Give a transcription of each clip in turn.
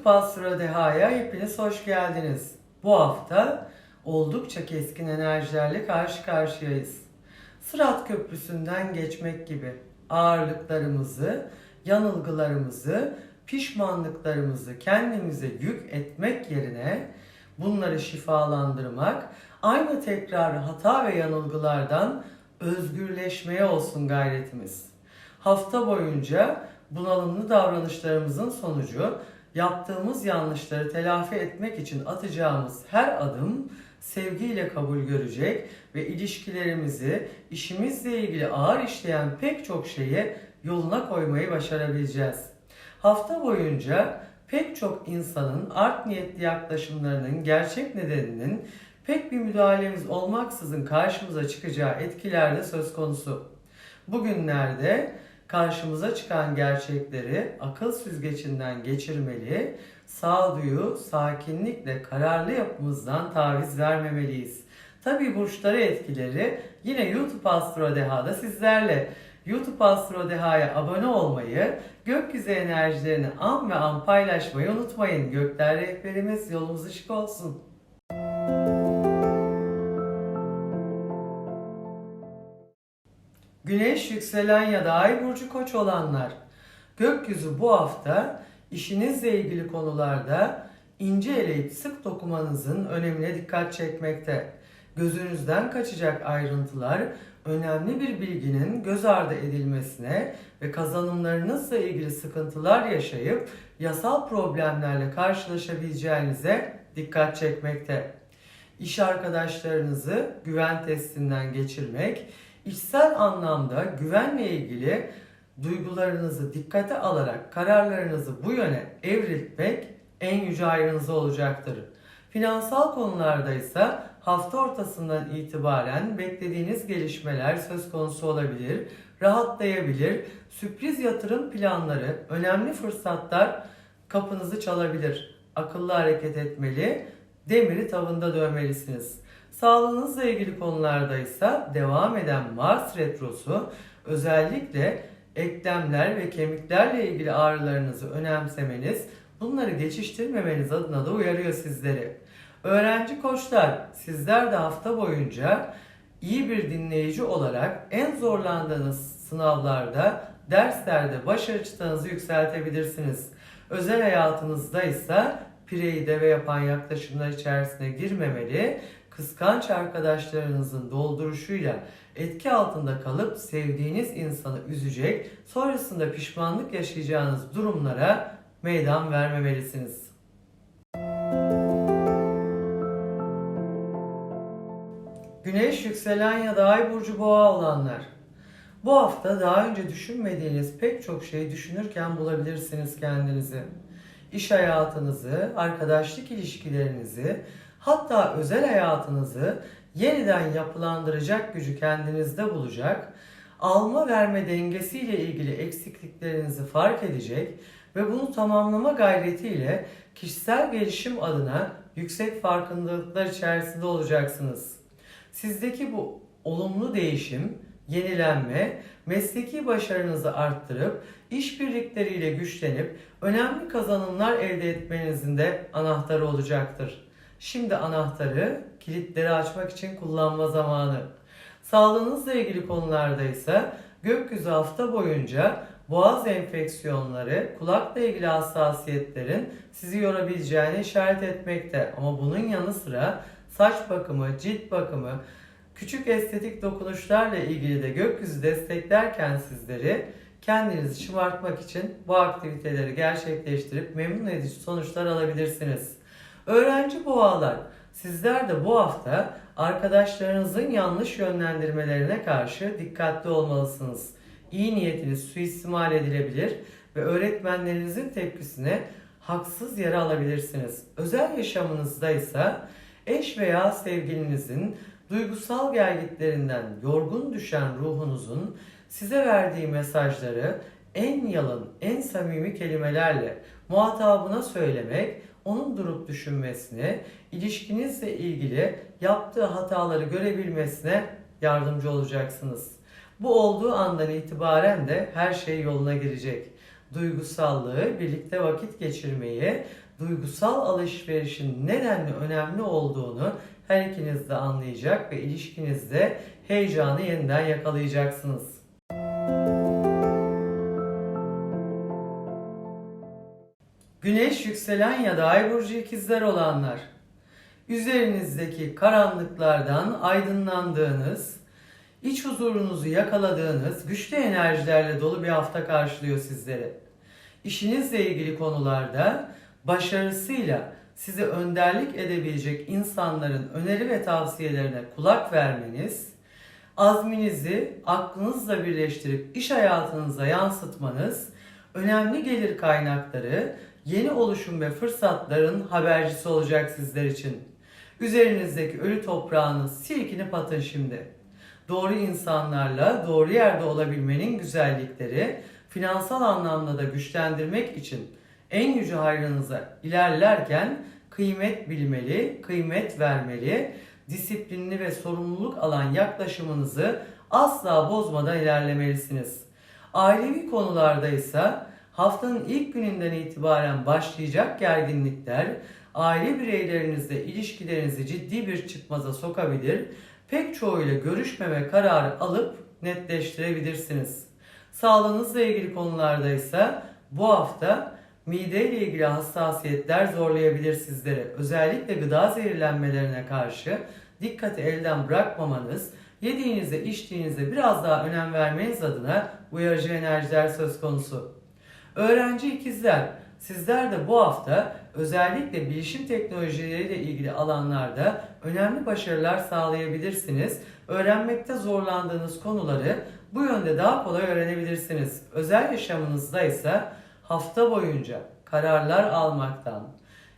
YouTube Astro Deha'ya hepiniz hoş geldiniz. Bu hafta oldukça keskin enerjilerle karşı karşıyayız. Sırat Köprüsü'nden geçmek gibi ağırlıklarımızı, yanılgılarımızı, pişmanlıklarımızı kendimize yük etmek yerine bunları şifalandırmak, aynı tekrar hata ve yanılgılardan özgürleşmeye olsun gayretimiz. Hafta boyunca bunalımlı davranışlarımızın sonucu yaptığımız yanlışları telafi etmek için atacağımız her adım sevgiyle kabul görecek ve ilişkilerimizi, işimizle ilgili ağır işleyen pek çok şeyi yoluna koymayı başarabileceğiz. Hafta boyunca pek çok insanın art niyetli yaklaşımlarının gerçek nedeninin pek bir müdahalemiz olmaksızın karşımıza çıkacağı etkiler de söz konusu. Bugünlerde karşımıza çıkan gerçekleri akıl süzgecinden geçirmeli, sağduyu, sakinlikle kararlı yapımızdan taviz vermemeliyiz. Tabi burçları etkileri yine YouTube Astro Deha'da sizlerle. YouTube Astro Deha'ya abone olmayı, gökyüzü enerjilerini an ve an paylaşmayı unutmayın. Gökler rehberimiz yolumuz ışık olsun. Güneş, yükselen ya da ay burcu koç olanlar. Gökyüzü bu hafta işinizle ilgili konularda ince eleyip sık dokumanızın önemine dikkat çekmekte. Gözünüzden kaçacak ayrıntılar önemli bir bilginin göz ardı edilmesine ve kazanımlarınızla ilgili sıkıntılar yaşayıp yasal problemlerle karşılaşabileceğinize dikkat çekmekte. İş arkadaşlarınızı güven testinden geçirmek, içsel anlamda güvenle ilgili duygularınızı dikkate alarak kararlarınızı bu yöne evriltmek en yüce ayrınızı olacaktır. Finansal konularda ise hafta ortasından itibaren beklediğiniz gelişmeler söz konusu olabilir, rahatlayabilir, sürpriz yatırım planları, önemli fırsatlar kapınızı çalabilir. Akıllı hareket etmeli, demiri tavında dövmelisiniz. Sağlığınızla ilgili konularda ise devam eden Mars retrosu özellikle eklemler ve kemiklerle ilgili ağrılarınızı önemsemeniz, bunları geçiştirmemeniz adına da uyarıyor sizleri. Öğrenci koçlar, sizler de hafta boyunca iyi bir dinleyici olarak en zorlandığınız sınavlarda, derslerde başarı çıtanızı yükseltebilirsiniz. Özel hayatınızda ise pireyi deve yapan yaklaşımlar içerisine girmemeli, kıskanç arkadaşlarınızın dolduruşuyla etki altında kalıp sevdiğiniz insanı üzecek, sonrasında pişmanlık yaşayacağınız durumlara meydan vermemelisiniz. Güneş, yükselen ya da ay burcu boğa olanlar. Bu hafta daha önce düşünmediğiniz pek çok şeyi düşünürken bulabilirsiniz kendinizi. İş hayatınızı, arkadaşlık ilişkilerinizi, hatta özel hayatınızı yeniden yapılandıracak gücü kendinizde bulacak, alma verme dengesiyle ilgili eksikliklerinizi fark edecek ve bunu tamamlama gayretiyle kişisel gelişim adına yüksek farkındalıklar içerisinde olacaksınız. Sizdeki bu olumlu değişim, yenilenme, mesleki başarınızı arttırıp, işbirlikleriyle güçlenip önemli kazanımlar elde etmenizin de anahtarı olacaktır. Şimdi anahtarı kilitleri açmak için kullanma zamanı. Sağlığınızla ilgili konularda ise gökyüzü hafta boyunca boğaz enfeksiyonları, kulakla ilgili hassasiyetlerin sizi yorabileceğini işaret etmekte. Ama bunun yanı sıra saç bakımı, cilt bakımı, küçük estetik dokunuşlarla ilgili de gökyüzü desteklerken sizleri kendinizi şımartmak için bu aktiviteleri gerçekleştirip memnun edici sonuçlar alabilirsiniz. Öğrenci boğalar, sizler de bu hafta arkadaşlarınızın yanlış yönlendirmelerine karşı dikkatli olmalısınız. İyi niyetiniz suistimal edilebilir ve öğretmenlerinizin tepkisine haksız yere alabilirsiniz. Özel yaşamınızda ise eş veya sevgilinizin duygusal gelgitlerinden yorgun düşen ruhunuzun size verdiği mesajları en yalın, en samimi kelimelerle muhatabına söylemek, onun durup düşünmesine, ilişkinizle ilgili yaptığı hataları görebilmesine yardımcı olacaksınız. Bu olduğu andan itibaren de her şey yoluna girecek. Duygusallığı, birlikte vakit geçirmeyi duygusal alışverişin nedenli önemli olduğunu her ikiniz de anlayacak ve ilişkinizde heyecanı yeniden yakalayacaksınız. Güneş yükselen ya da ay burcu ikizler olanlar. Üzerinizdeki karanlıklardan aydınlandığınız, iç huzurunuzu yakaladığınız güçlü enerjilerle dolu bir hafta karşılıyor sizleri. İşinizle ilgili konularda başarısıyla size önderlik edebilecek insanların öneri ve tavsiyelerine kulak vermeniz, azminizi aklınızla birleştirip iş hayatınıza yansıtmanız, önemli gelir kaynakları, yeni oluşum ve fırsatların habercisi olacak sizler için. Üzerinizdeki ölü toprağınız silkinip atın şimdi. Doğru insanlarla doğru yerde olabilmenin güzellikleri, finansal anlamda da güçlendirmek için en yüce hayrınıza ilerlerken kıymet bilmeli, kıymet vermeli, disiplinli ve sorumluluk alan yaklaşımınızı asla bozmadan ilerlemelisiniz. Ailevi konularda ise haftanın ilk gününden itibaren başlayacak gerginlikler aile bireylerinizle ilişkilerinizi ciddi bir çıkmaza sokabilir, pek çoğuyla görüşmeme kararı alıp netleştirebilirsiniz. Sağlığınızla ilgili konularda ise bu hafta mide ile ilgili hassasiyetler zorlayabilir sizleri. Özellikle gıda zehirlenmelerine karşı dikkati elden bırakmamanız, yediğinize içtiğinize biraz daha önem vermeniz adına uyarıcı enerjiler söz konusu. Öğrenci ikizler, sizler de bu hafta özellikle bilişim teknolojileriyle ilgili alanlarda önemli başarılar sağlayabilirsiniz. Öğrenmekte zorlandığınız konuları bu yönde daha kolay öğrenebilirsiniz. Özel yaşamınızda ise hafta boyunca kararlar almaktan,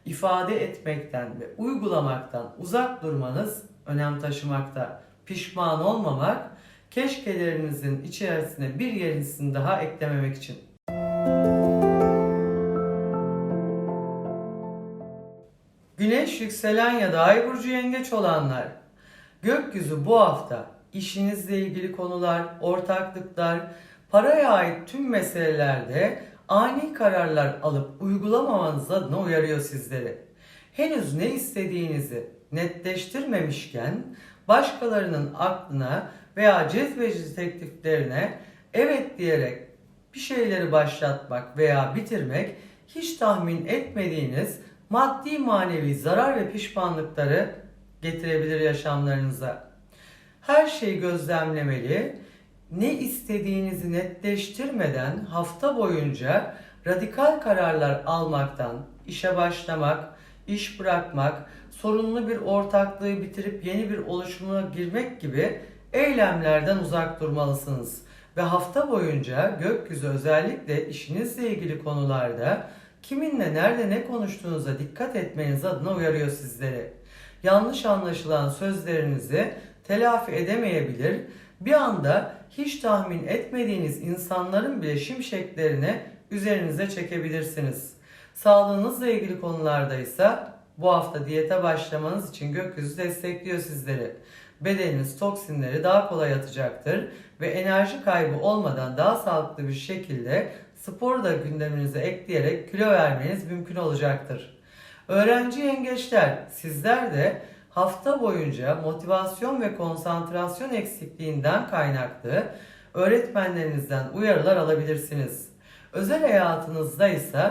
ifade etmekten ve uygulamaktan uzak durmanız önem taşımakta. Pişman olmamak, keşkelerinizin içerisine bir yenisini daha eklememek için. Güneş yükselen ya da ay burcu yengeç olanlar. Gökyüzü bu hafta işinizle ilgili konular, ortaklıklar, paraya ait tüm meselelerde ani kararlar alıp uygulamamanız adına uyarıyor sizleri. Henüz ne istediğinizi netleştirmemişken başkalarının aklına veya cezbeci tekliflerine evet diyerek bir şeyleri başlatmak veya bitirmek hiç tahmin etmediğiniz maddi manevi zarar ve pişmanlıkları getirebilir yaşamlarınıza. Her şeyi gözlemlemeli, ne istediğinizi netleştirmeden hafta boyunca radikal kararlar almaktan, işe başlamak, iş bırakmak, sorunlu bir ortaklığı bitirip yeni bir oluşuma girmek gibi eylemlerden uzak durmalısınız. Ve hafta boyunca gökyüzü özellikle işinizle ilgili konularda kiminle nerede ne konuştuğunuza dikkat etmeniz adına uyarıyor sizleri. Yanlış anlaşılan sözlerinizi telafi edemeyebilir, bir anda hiç tahmin etmediğiniz insanların bile şimşeklerini üzerinize çekebilirsiniz. Sağlığınızla ilgili konularda ise bu hafta diyete başlamanız için gökyüzü destekliyor sizleri. Bedeniniz toksinleri daha kolay atacaktır ve enerji kaybı olmadan daha sağlıklı bir şekilde spor da gündeminize ekleyerek kilo vermeniz mümkün olacaktır. Öğrenci yengeçler sizler de hafta boyunca motivasyon ve konsantrasyon eksikliğinden kaynaklı öğretmenlerinizden uyarılar alabilirsiniz. Özel hayatınızda ise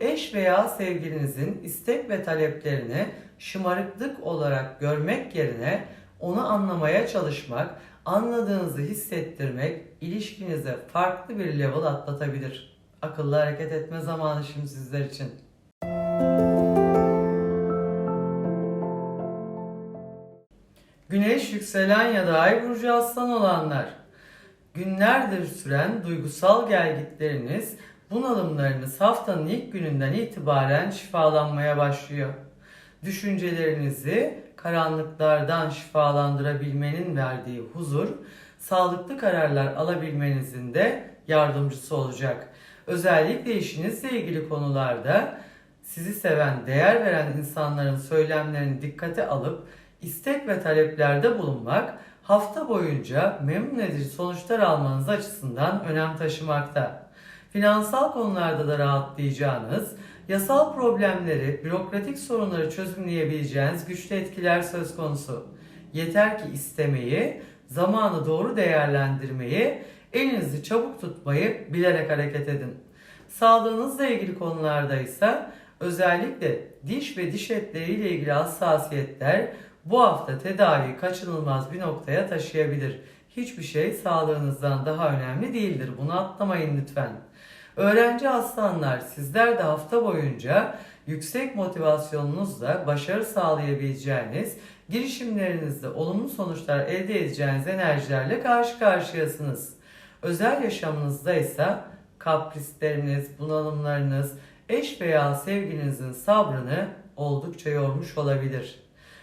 eş veya sevgilinizin istek ve taleplerini şımarıklık olarak görmek yerine onu anlamaya çalışmak, anladığınızı hissettirmek ilişkinize farklı bir level atlatabilir. Akıllı hareket etme zamanı şimdi sizler için. Güneş yükselen ya da ay burcu aslan olanlar. Günlerdir süren duygusal gelgitleriniz, bunalımlarınız haftanın ilk gününden itibaren şifalanmaya başlıyor. Düşüncelerinizi karanlıklardan şifalandırabilmenin verdiği huzur, sağlıklı kararlar alabilmenizin de yardımcısı olacak. Özellikle işinizle ilgili konularda sizi seven, değer veren insanların söylemlerini dikkate alıp istek ve taleplerde bulunmak hafta boyunca memnun edici sonuçlar almanız açısından önem taşımakta. Finansal konularda da rahatlayacağınız, Yasal problemleri, bürokratik sorunları çözümleyebileceğiniz güçlü etkiler söz konusu. Yeter ki istemeyi, zamanı doğru değerlendirmeyi, elinizi çabuk tutmayı bilerek hareket edin. Sağlığınızla ilgili konularda ise özellikle diş ve diş etleriyle ilgili hassasiyetler bu hafta tedaviyi kaçınılmaz bir noktaya taşıyabilir. Hiçbir şey sağlığınızdan daha önemli değildir. Bunu atlamayın lütfen. Öğrenci aslanlar sizler de hafta boyunca yüksek motivasyonunuzla başarı sağlayabileceğiniz, girişimlerinizde olumlu sonuçlar elde edeceğiniz enerjilerle karşı karşıyasınız. Özel yaşamınızda ise kaprisleriniz, bunalımlarınız, eş veya sevgilinizin sabrını oldukça yormuş olabilir.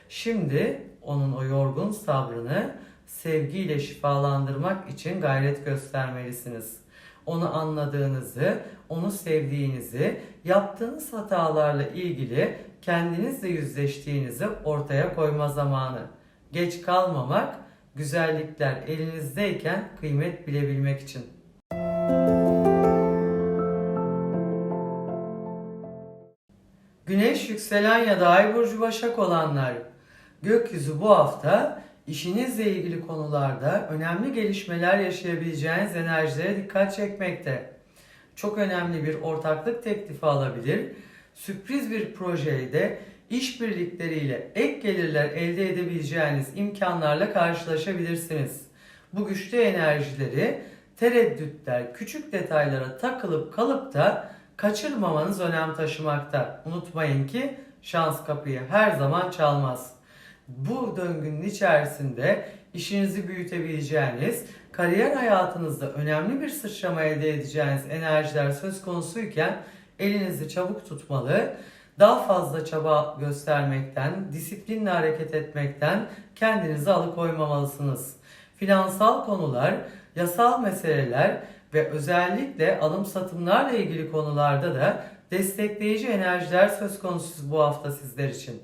Şimdi onun o yorgun sabrını sevgiyle şifalandırmak için gayret göstermelisiniz. Onu anladığınızı, onu sevdiğinizi, yaptığınız hatalarla ilgili kendinizle yüzleştiğinizi ortaya koyma zamanı. Geç kalmamak, güzellikler elinizdeyken kıymet bilebilmek için. Güneş yükselen ya da ay burcu başak olanlar gökyüzü bu hafta işinizle ilgili konularda önemli gelişmeler yaşayabileceğiniz enerjilere dikkat çekmekte. Çok önemli bir ortaklık teklifi alabilir. Sürpriz bir projede işbirlikleriyle ek gelirler elde edebileceğiniz imkanlarla karşılaşabilirsiniz. Bu güçlü enerjileri tereddütler, küçük detaylara takılıp kalıp da kaçırmamanız önem taşımakta. Unutmayın ki şans kapıyı her zaman çalmaz. Bu döngünün içerisinde işinizi büyütebileceğiniz, kariyer hayatınızda önemli bir sıçrama elde edeceğiniz enerjiler söz konusuyken elinizi çabuk tutmalı, daha fazla çaba göstermekten, disiplinle hareket etmekten kendinizi alıkoymamalısınız. Finansal konular, yasal meseleler ve özellikle alım satımlarla ilgili konularda da destekleyici enerjiler söz konusu bu hafta sizler için.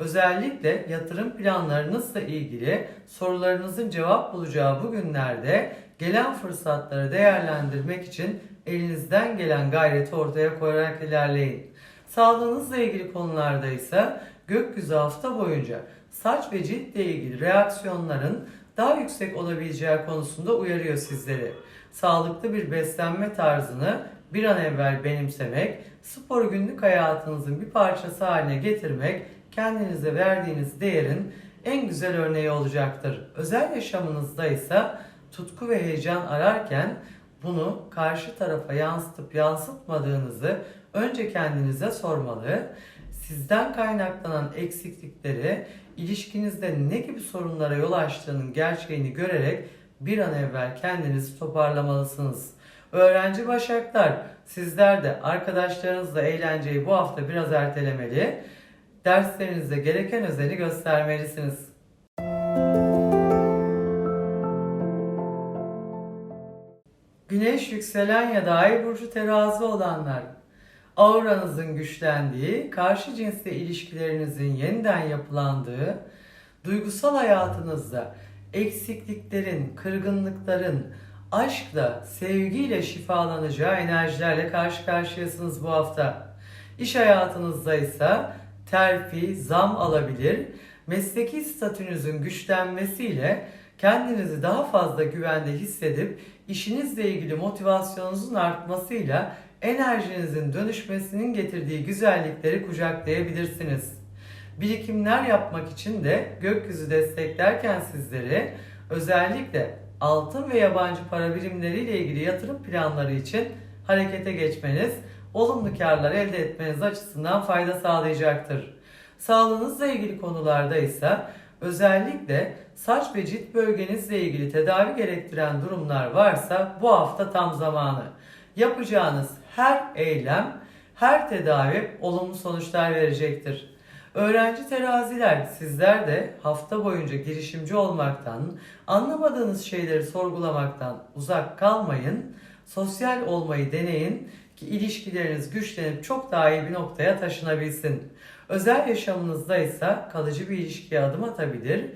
Özellikle yatırım planlarınızla ilgili sorularınızın cevap bulacağı bu günlerde gelen fırsatları değerlendirmek için elinizden gelen gayreti ortaya koyarak ilerleyin. Sağlığınızla ilgili konularda ise gökyüzü hafta boyunca saç ve ciltle ilgili reaksiyonların daha yüksek olabileceği konusunda uyarıyor sizleri. Sağlıklı bir beslenme tarzını bir an evvel benimsemek, sporu günlük hayatınızın bir parçası haline getirmek kendinize verdiğiniz değerin en güzel örneği olacaktır. Özel yaşamınızda ise tutku ve heyecan ararken bunu karşı tarafa yansıtıp yansıtmadığınızı önce kendinize sormalı. Sizden kaynaklanan eksiklikleri, ilişkinizde ne gibi sorunlara yol açtığının gerçeğini görerek bir an evvel kendinizi toparlamalısınız. Öğrenci başaklar, sizler de arkadaşlarınızla eğlenceyi bu hafta biraz ertelemeli derslerinizde gereken özeni göstermelisiniz. Güneş yükselen ya da ay burcu terazi olanlar, auranızın güçlendiği, karşı cinsle ilişkilerinizin yeniden yapılandığı, duygusal hayatınızda eksikliklerin, kırgınlıkların, aşkla, sevgiyle şifalanacağı enerjilerle karşı karşıyasınız bu hafta. İş hayatınızda ise terfi, zam alabilir. Mesleki statünüzün güçlenmesiyle kendinizi daha fazla güvende hissedip işinizle ilgili motivasyonunuzun artmasıyla enerjinizin dönüşmesinin getirdiği güzellikleri kucaklayabilirsiniz. Birikimler yapmak için de gökyüzü desteklerken sizleri özellikle altın ve yabancı para birimleriyle ilgili yatırım planları için harekete geçmeniz olumlu karlar elde etmeniz açısından fayda sağlayacaktır. Sağlığınızla ilgili konularda ise özellikle saç ve cilt bölgenizle ilgili tedavi gerektiren durumlar varsa bu hafta tam zamanı. Yapacağınız her eylem, her tedavi olumlu sonuçlar verecektir. Öğrenci teraziler sizler de hafta boyunca girişimci olmaktan, anlamadığınız şeyleri sorgulamaktan uzak kalmayın, sosyal olmayı deneyin ilişkileriniz güçlenip çok daha iyi bir noktaya taşınabilsin. Özel yaşamınızda ise kalıcı bir ilişkiye adım atabilir.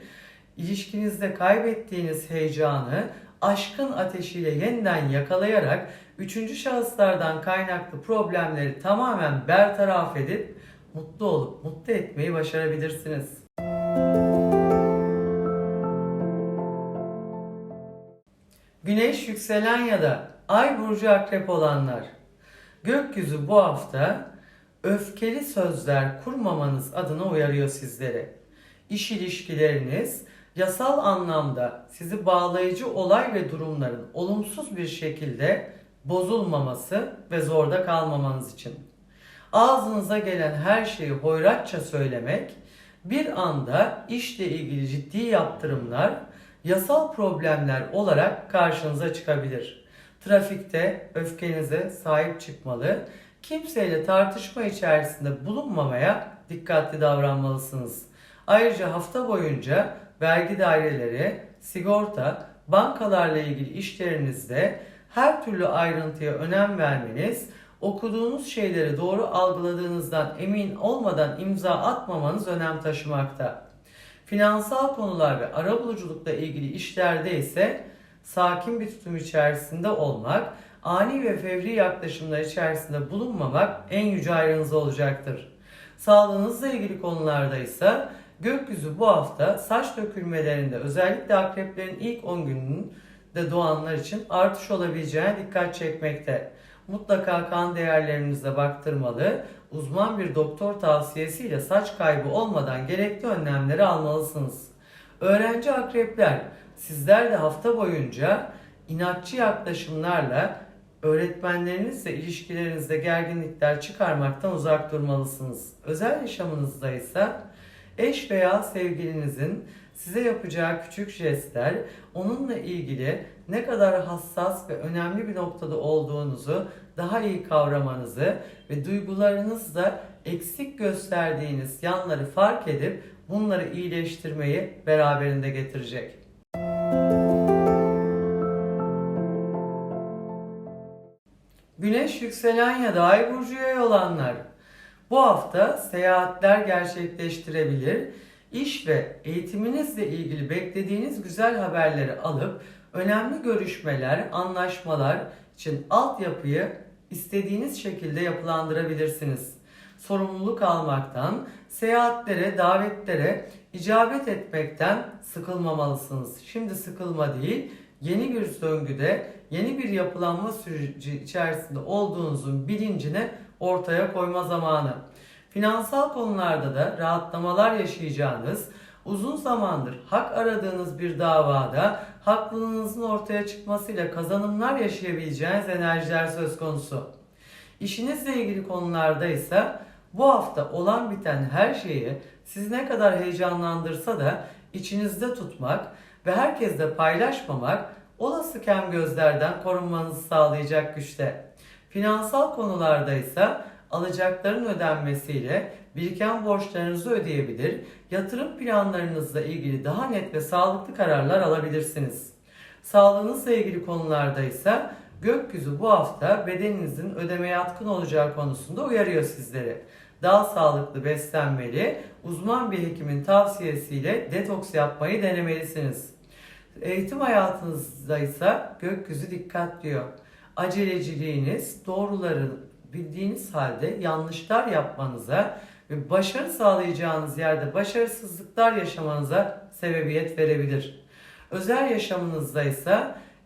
İlişkinizde kaybettiğiniz heyecanı aşkın ateşiyle yeniden yakalayarak üçüncü şahıslardan kaynaklı problemleri tamamen bertaraf edip mutlu olup mutlu etmeyi başarabilirsiniz. Güneş yükselen ya da ay burcu akrep olanlar. Gökyüzü bu hafta öfkeli sözler kurmamanız adına uyarıyor sizlere. İş ilişkileriniz yasal anlamda sizi bağlayıcı olay ve durumların olumsuz bir şekilde bozulmaması ve zorda kalmamanız için. Ağzınıza gelen her şeyi hoyratça söylemek, bir anda işle ilgili ciddi yaptırımlar, yasal problemler olarak karşınıza çıkabilir. Trafikte öfkenize sahip çıkmalı, kimseyle tartışma içerisinde bulunmamaya dikkatli davranmalısınız. Ayrıca hafta boyunca vergi daireleri, sigorta, bankalarla ilgili işlerinizde her türlü ayrıntıya önem vermeniz, okuduğunuz şeyleri doğru algıladığınızdan emin olmadan imza atmamanız önem taşımakta. Finansal konular ve arabuluculukla ilgili işlerde ise sakin bir tutum içerisinde olmak, ani ve fevri yaklaşımlar içerisinde bulunmamak en yüce ayrınız olacaktır. Sağlığınızla ilgili konularda ise gökyüzü bu hafta saç dökülmelerinde özellikle akreplerin ilk 10 gününde doğanlar için artış olabileceğine dikkat çekmekte. Mutlaka kan değerlerinize baktırmalı, uzman bir doktor tavsiyesiyle saç kaybı olmadan gerekli önlemleri almalısınız. Öğrenci akrepler, sizler de hafta boyunca inatçı yaklaşımlarla öğretmenlerinizle ilişkilerinizde gerginlikler çıkarmaktan uzak durmalısınız. Özel yaşamınızda ise eş veya sevgilinizin size yapacağı küçük jestler onunla ilgili ne kadar hassas ve önemli bir noktada olduğunuzu daha iyi kavramanızı ve duygularınızda eksik gösterdiğiniz yanları fark edip bunları iyileştirmeyi beraberinde getirecek. Güneş yükselen ya da ay burcuya olanlar bu hafta seyahatler gerçekleştirebilir. İş ve eğitiminizle ilgili beklediğiniz güzel haberleri alıp önemli görüşmeler, anlaşmalar için altyapıyı istediğiniz şekilde yapılandırabilirsiniz. Sorumluluk almaktan, seyahatlere, davetlere icabet etmekten sıkılmamalısınız. Şimdi sıkılma değil, yeni bir döngüde, yeni bir yapılanma süreci içerisinde olduğunuzun bilincini ortaya koyma zamanı. Finansal konularda da rahatlamalar yaşayacağınız, uzun zamandır hak aradığınız bir davada haklılığınızın ortaya çıkmasıyla kazanımlar yaşayabileceğiniz enerjiler söz konusu. İşinizle ilgili konularda ise bu hafta olan biten her şeyi siz ne kadar heyecanlandırsa da içinizde tutmak ve herkesle paylaşmamak olası kem gözlerden korunmanızı sağlayacak güçte. Finansal konularda ise alacakların ödenmesiyle biriken borçlarınızı ödeyebilir, yatırım planlarınızla ilgili daha net ve sağlıklı kararlar alabilirsiniz. Sağlığınızla ilgili konularda ise gökyüzü bu hafta bedeninizin ödemeye yatkın olacağı konusunda uyarıyor sizleri. Daha sağlıklı beslenmeli, uzman bir hekimin tavsiyesiyle detoks yapmayı denemelisiniz. Eğitim hayatınızda ise gökyüzü dikkat diyor. Aceleciliğiniz doğruları bildiğiniz halde yanlışlar yapmanıza ve başarı sağlayacağınız yerde başarısızlıklar yaşamanıza sebebiyet verebilir. Özel yaşamınızda ise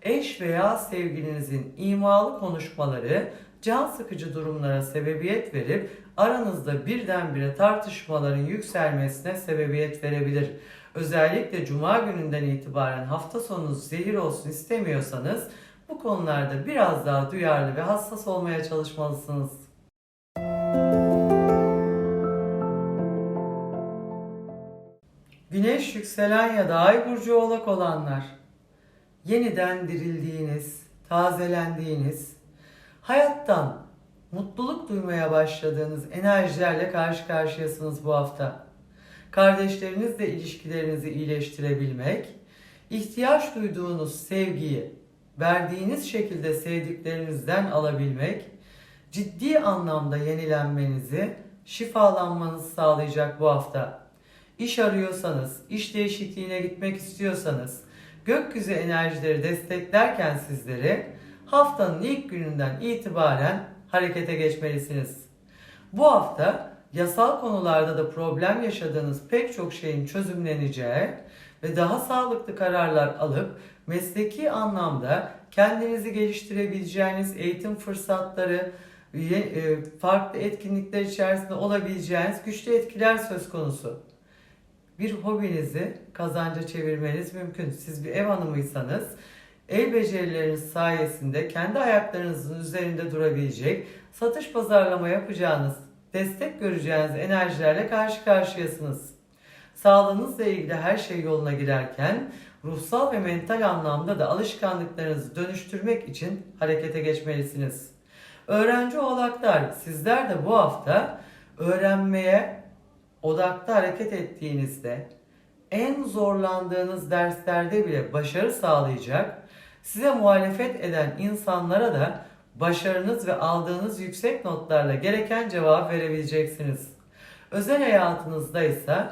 eş veya sevgilinizin imalı konuşmaları can sıkıcı durumlara sebebiyet verip aranızda birdenbire tartışmaların yükselmesine sebebiyet verebilir. Özellikle cuma gününden itibaren hafta sonunuz zehir olsun istemiyorsanız bu konularda biraz daha duyarlı ve hassas olmaya çalışmalısınız. Güneş yükselen ya da ay burcu oğlak olanlar yeniden dirildiğiniz, tazelendiğiniz, hayattan mutluluk duymaya başladığınız enerjilerle karşı karşıyasınız bu hafta. Kardeşlerinizle ilişkilerinizi iyileştirebilmek, ihtiyaç duyduğunuz sevgiyi verdiğiniz şekilde sevdiklerinizden alabilmek, ciddi anlamda yenilenmenizi, şifalanmanızı sağlayacak bu hafta. İş arıyorsanız, iş değişikliğine gitmek istiyorsanız, gökyüzü enerjileri desteklerken sizleri haftanın ilk gününden itibaren harekete geçmelisiniz. Bu hafta yasal konularda da problem yaşadığınız pek çok şeyin çözümleneceği ve daha sağlıklı kararlar alıp mesleki anlamda kendinizi geliştirebileceğiniz eğitim fırsatları, e, farklı etkinlikler içerisinde olabileceğiniz güçlü etkiler söz konusu. Bir hobinizi kazanca çevirmeniz mümkün. Siz bir ev hanımıysanız el becerileriniz sayesinde kendi ayaklarınızın üzerinde durabilecek, satış pazarlama yapacağınız, destek göreceğiniz enerjilerle karşı karşıyasınız. Sağlığınızla ilgili her şey yoluna girerken ruhsal ve mental anlamda da alışkanlıklarınızı dönüştürmek için harekete geçmelisiniz. Öğrenci oğlaklar sizler de bu hafta öğrenmeye odaklı hareket ettiğinizde en zorlandığınız derslerde bile başarı sağlayacak, size muhalefet eden insanlara da başarınız ve aldığınız yüksek notlarla gereken cevap verebileceksiniz. Özel hayatınızda ise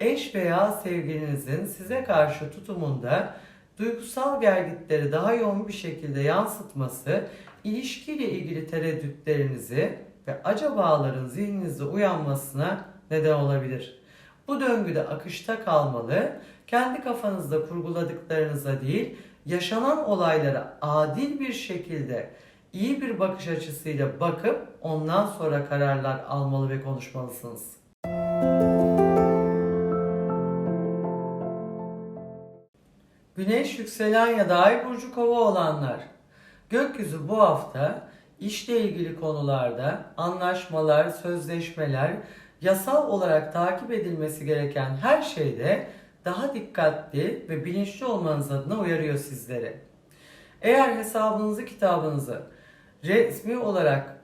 eş veya sevgilinizin size karşı tutumunda duygusal gelgitleri daha yoğun bir şekilde yansıtması, ilişkiyle ilgili tereddütlerinizi ve acabaların zihninizde uyanmasına neden olabilir. Bu döngüde akışta kalmalı, kendi kafanızda kurguladıklarınıza değil, yaşanan olaylara adil bir şekilde iyi bir bakış açısıyla bakıp ondan sonra kararlar almalı ve konuşmalısınız. Güneş yükselen ya da ay burcu kova olanlar. Gökyüzü bu hafta işle ilgili konularda anlaşmalar, sözleşmeler, yasal olarak takip edilmesi gereken her şeyde daha dikkatli ve bilinçli olmanız adına uyarıyor sizleri. Eğer hesabınızı, kitabınızı resmi olarak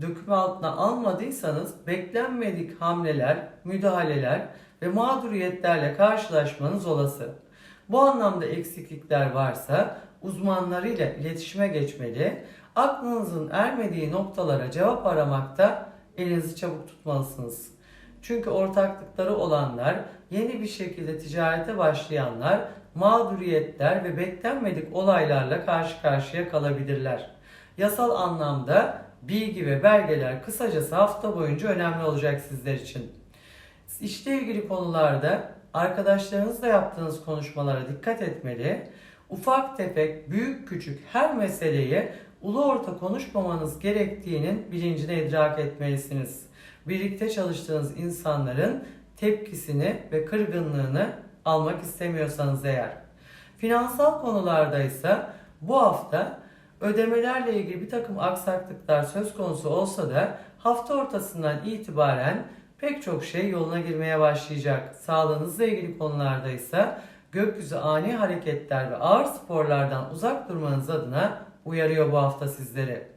döküm altına almadıysanız beklenmedik hamleler, müdahaleler ve mağduriyetlerle karşılaşmanız olası. Bu anlamda eksiklikler varsa uzmanlarıyla iletişime geçmeli, aklınızın ermediği noktalara cevap aramakta elinizi çabuk tutmalısınız. Çünkü ortaklıkları olanlar, yeni bir şekilde ticarete başlayanlar, mağduriyetler ve beklenmedik olaylarla karşı karşıya kalabilirler. Yasal anlamda bilgi ve belgeler kısacası hafta boyunca önemli olacak sizler için. İşle ilgili konularda arkadaşlarınızla yaptığınız konuşmalara dikkat etmeli. Ufak tefek, büyük küçük her meseleyi ulu orta konuşmamanız gerektiğinin bilincine idrak etmelisiniz. Birlikte çalıştığınız insanların tepkisini ve kırgınlığını almak istemiyorsanız eğer. Finansal konularda ise bu hafta ödemelerle ilgili bir takım aksaklıklar söz konusu olsa da hafta ortasından itibaren pek çok şey yoluna girmeye başlayacak. Sağlığınızla ilgili konularda ise gökyüzü ani hareketler ve ağır sporlardan uzak durmanız adına uyarıyor bu hafta sizleri.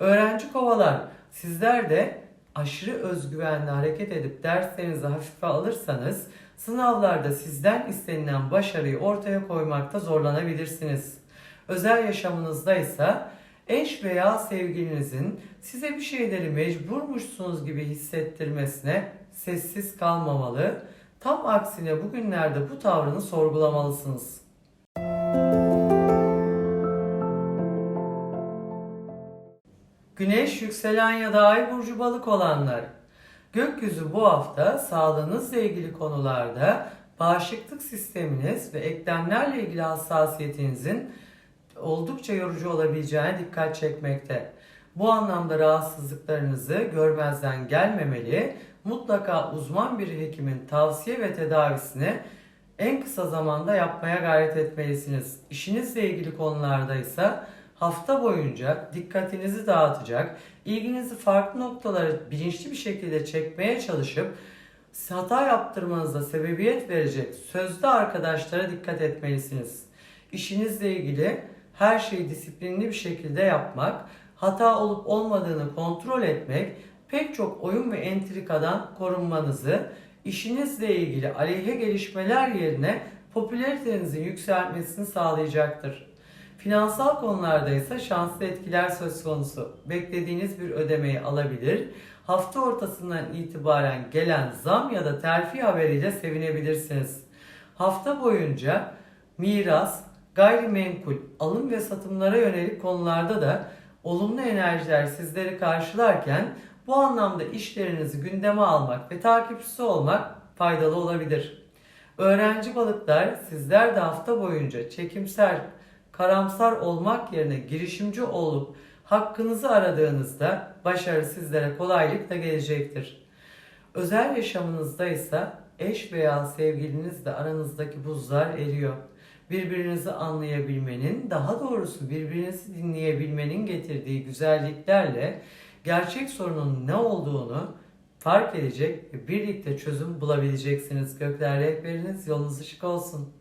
Öğrenci kovalar sizler de aşırı özgüvenli hareket edip derslerinizi hafife alırsanız sınavlarda sizden istenilen başarıyı ortaya koymakta zorlanabilirsiniz. Özel yaşamınızda ise eş veya sevgilinizin size bir şeyleri mecburmuşsunuz gibi hissettirmesine sessiz kalmamalı. Tam aksine bugünlerde bu tavrını sorgulamalısınız. Güneş, yükselen ya da ay burcu balık olanlar. Gökyüzü bu hafta sağlığınızla ilgili konularda bağışıklık sisteminiz ve eklemlerle ilgili hassasiyetinizin oldukça yorucu olabileceğine dikkat çekmekte. Bu anlamda rahatsızlıklarınızı görmezden gelmemeli, mutlaka uzman bir hekimin tavsiye ve tedavisini en kısa zamanda yapmaya gayret etmelisiniz. İşinizle ilgili konularda ise hafta boyunca dikkatinizi dağıtacak, ilginizi farklı noktalara bilinçli bir şekilde çekmeye çalışıp hata yaptırmanıza sebebiyet verecek sözde arkadaşlara dikkat etmelisiniz. İşinizle ilgili her şeyi disiplinli bir şekilde yapmak, hata olup olmadığını kontrol etmek, pek çok oyun ve entrikadan korunmanızı, işinizle ilgili aleyhe gelişmeler yerine popülaritenizin yükselmesini sağlayacaktır. Finansal konularda ise şanslı etkiler söz konusu. Beklediğiniz bir ödemeyi alabilir, hafta ortasından itibaren gelen zam ya da terfi haberiyle sevinebilirsiniz. Hafta boyunca miras, gayrimenkul, alım ve satımlara yönelik konularda da olumlu enerjiler sizleri karşılarken bu anlamda işlerinizi gündeme almak ve takipçisi olmak faydalı olabilir. Öğrenci balıklar sizler de hafta boyunca çekimser, karamsar olmak yerine girişimci olup hakkınızı aradığınızda başarı sizlere kolaylıkla gelecektir. Özel yaşamınızda ise eş veya sevgilinizle aranızdaki buzlar eriyor. Birbirinizi anlayabilmenin, daha doğrusu birbirinizi dinleyebilmenin getirdiği güzelliklerle gerçek sorunun ne olduğunu fark edecek ve birlikte çözüm bulabileceksiniz. Gökler rehberiniz yolunuz ışık olsun.